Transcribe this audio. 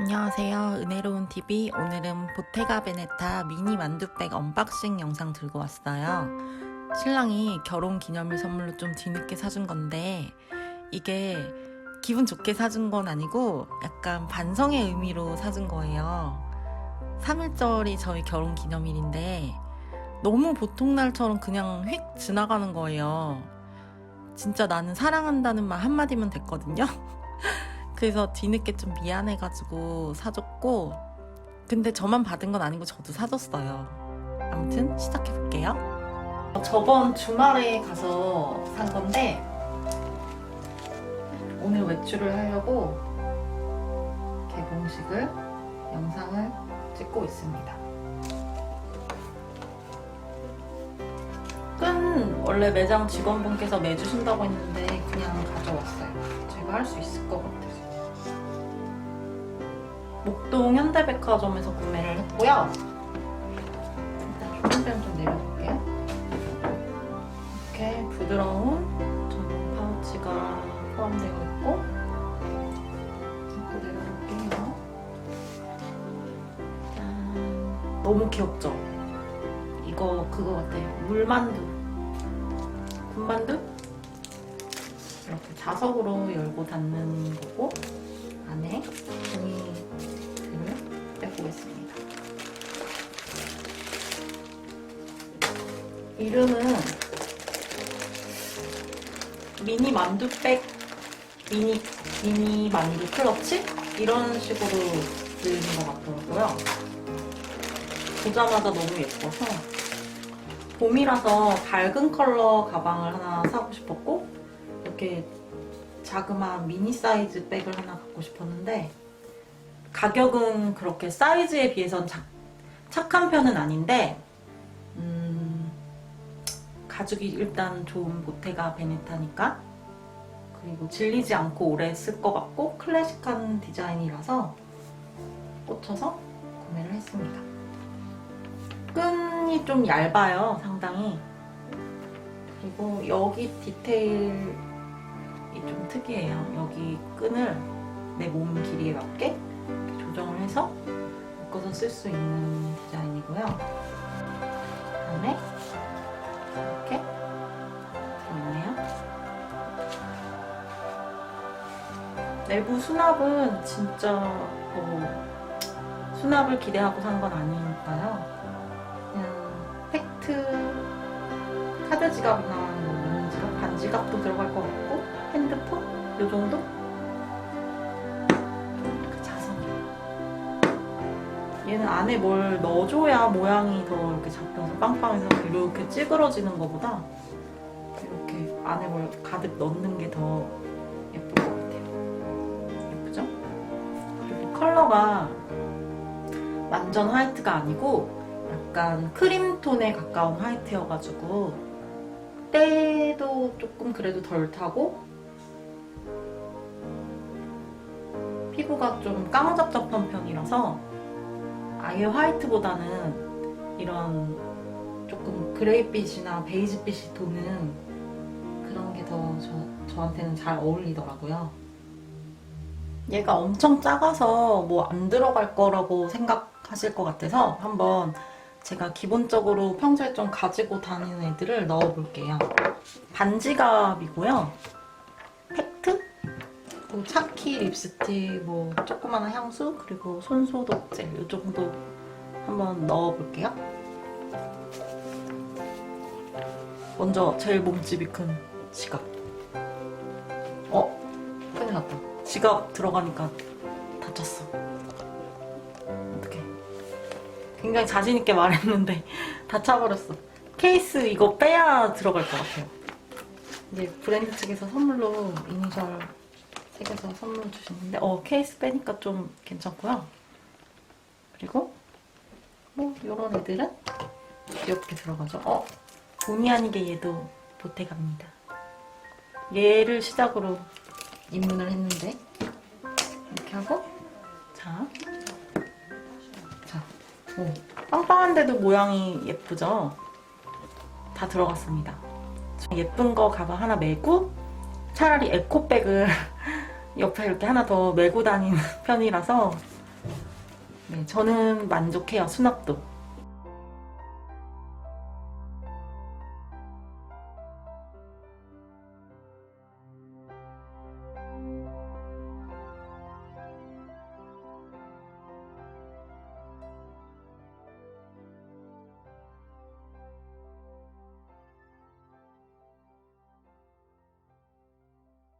안녕하세요. 은혜로운 TV. 오늘은 보테가 베네타 미니 만두백 언박싱 영상 들고 왔어요. 신랑이 결혼 기념일 선물로 좀 뒤늦게 사준 건데, 이게 기분 좋게 사준 건 아니고, 약간 반성의 의미로 사준 거예요. 3일절이 저희 결혼 기념일인데, 너무 보통 날처럼 그냥 휙 지나가는 거예요. 진짜 나는 사랑한다는 말 한마디면 됐거든요. 그래서 뒤늦게 좀 미안해가지고 사줬고 근데 저만 받은 건 아니고 저도 사줬어요. 아무튼 시작해볼게요. 저번 주말에 가서 산 건데 오늘 외출을 하려고 개봉식을 영상을 찍고 있습니다. 끈 원래 매장 직원분께서 매주신다고 했는데 그냥 가져왔어요. 제가 할 수 있을 것 같아서 목동 현대백화점에서 구매를 했고요. 일단 조명변 좀 내려볼게요. 이렇게 부드러운 파우치가 포함되어 있고 또 내려볼게요. 짠. 너무 귀엽죠? 이거 그거 같아요. 물만두. 군만두? 이렇게 자석으로 열고 닫는 거고 안에 보겠습니다. 이름은 미니 만두백 미니 미니 만두 클러치 이런 식으로 들리는 것 같더라고요. 보자마자 너무 예뻐서 봄이라서 밝은 컬러 가방을 하나 사고 싶었고 이렇게 자그마한 미니 사이즈 백을 하나 갖고 싶었는데 가격은 그렇게 사이즈에 비해선 작- 착한 편은 아닌데 음, 가죽이 일단 좋은 보테가 베네타니까 그리고 질리지 않고 오래 쓸 것 같고 클래식한 디자인이라서 꽂혀서 구매를 했습니다. 끈이 좀 얇아요, 상당히. 그리고 여기 디테일 이 좀 특이해요. 여기 끈을 내 몸 길이에 맞게 조정을 해서 묶어서 쓸 수 있는 디자인이고요. 그다음에 이렇게 들어있네요. 내부 수납은 진짜 뭐 수납을 기대하고 산 건 아니니까요. 그냥 팩트 카드 지갑이나 뭐 미니 지갑, 반 지갑도 들어갈 것 같고 핸드폰? 요 정도? 얘는 안에 뭘 넣어줘야 모양이 더 이렇게 잡혀서 빵빵해서 이렇게 찌그러지는 것보다 이렇게 안에 뭘 가득 넣는 게 더 예쁠 것 같아요. 예쁘죠? 그리고 컬러가 완전 화이트가 아니고 약간 크림톤에 가까운 화이트여가지고 때도 조금 그래도 덜 타고 피부가 좀 까무잡잡한 편이라서 아예 화이트보다는 이런 조금 그레이빛이나 베이지빛이 도는 그런 게 더 저한테는 잘 어울리더라고요. 얘가 엄청 작아서 뭐 안 들어갈 거라고 생각하실 것 같아서 한번 제가 기본적으로 평소에 좀 가지고 다니는 애들을 넣어볼게요. 반지갑이고요. 뭐 차키 립스틱, 뭐 조그마한 향수, 그리고 손소독 젤 이 정도 한번 넣어볼게요. 먼저 제일 몸집이 큰 지갑. 어? 큰일 났다. 지갑 들어가니까 다쳤어. 어떡해. 굉장히 자신있게 말했는데 다쳐버렸어. 케이스 이거 빼야 들어갈 것 같아요. 이제 브랜드 측에서 선물로 이니셜 새겨서 선물 주시는데 어 케이스 빼니까 좀 괜찮고요. 그리고 뭐 이런 애들은 귀엽게 들어가죠. 어 본의 아니게 얘도 보태갑니다. 얘를 시작으로 입문을 했는데 이렇게 하고 자, 자, 오, 빵빵한데도 모양이 예쁘죠? 다 들어갔습니다. 예쁜 거 가방 하나 메고 차라리 에코백을 옆에 이렇게 하나 더 메고 다니는 편이라서. 네, 저는 만족해요 수납도.